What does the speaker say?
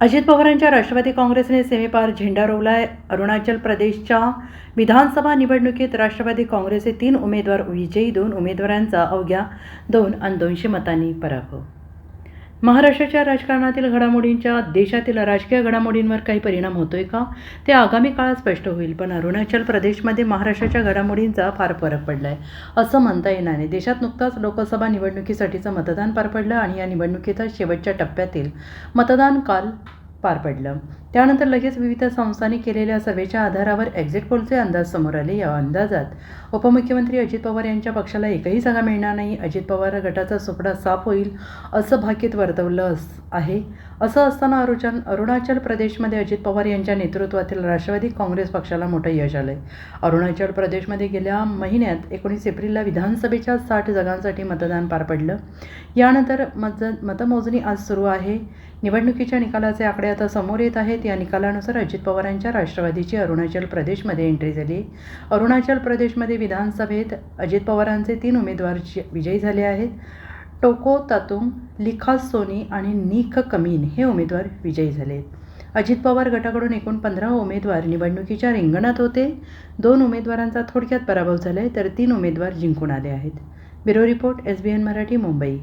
अजित पवारांच्या राष्ट्रवादी काँग्रेसने सीमेपार झेंडा रोवलाय. अरुणाचल प्रदेशच्या विधानसभा निवडणुकीत राष्ट्रवादी काँग्रेसचे तीन उमेदवार विजयी दोन उमेदवारांचा अवघ्या दोन आणि दोनशे मतांनी पराभव महाराष्ट्राच्या राजकारणातील घडामोडींच्या देशातील राजकीय घडामोडींवर काही परिणाम होतोय का? ते आगामी काळात स्पष्ट होईल पण अरुणाचल प्रदेशमध्ये महाराष्ट्राच्या घडामोडींचा फार फरक पडला आहे असं म्हणता येणार नाही. देशात नुकताच लोकसभा निवडणुकीसाठीचं मतदान पार पडलं आणि या निवडणुकीच्या शेवटच्या टप्प्यातील मतदान काल पार पडलं. त्यानंतर लगेच विविध संस्थांनी केलेल्या सर्वेच्या आधारावर एक्झिट पोलचे अंदाज समोर आले. या अंदाजात उपमुख्यमंत्री अजित पवार यांच्या पक्षाला एकही जागा मिळणार नाही. अजित पवार गटाचा सुपडा साफ होईल असं भाकीत वर्तवलं अस आहे. असं असताना अरुचन अरुणाचल प्रदेशमध्ये अजित पवार यांच्या नेतृत्वातील राष्ट्रवादी काँग्रेस पक्षाला मोठं यश आलं आहे अरुणाचल प्रदेशमध्ये गेल्या महिन्यात एकोणीस एप्रिलला विधानसभेच्या साठ जागांसाठी मतदान पार पडलं. यानंतर मत मतमोजणी आज सुरू आहे. निवडणुकीच्या निकालाचे आकडे आता समोर येत आहेत. या निकालानुसार अजित पवारांच्या राष्ट्रवादीची अरुणाचल प्रदेशमध्ये एंट्री झाली. अरुणाचल प्रदेशमध्ये विधानसभेत अजित पवारांचे तीन उमेदवार विजयी झाले आहेत. टोको तातुंग लिखास सोनी आणि निख कमीन हे उमेदवार विजयी झाले. अजित पवार गटाकडून एकूण पंधरा उमेदवार निवडणुकीच्या रिंगणात होते. दोन उमेदवारांचा थोडक्यात पराभव झाला आहे तर तीन उमेदवार जिंकून आले आहेत. Bureau report S B N Marathi Mumbai.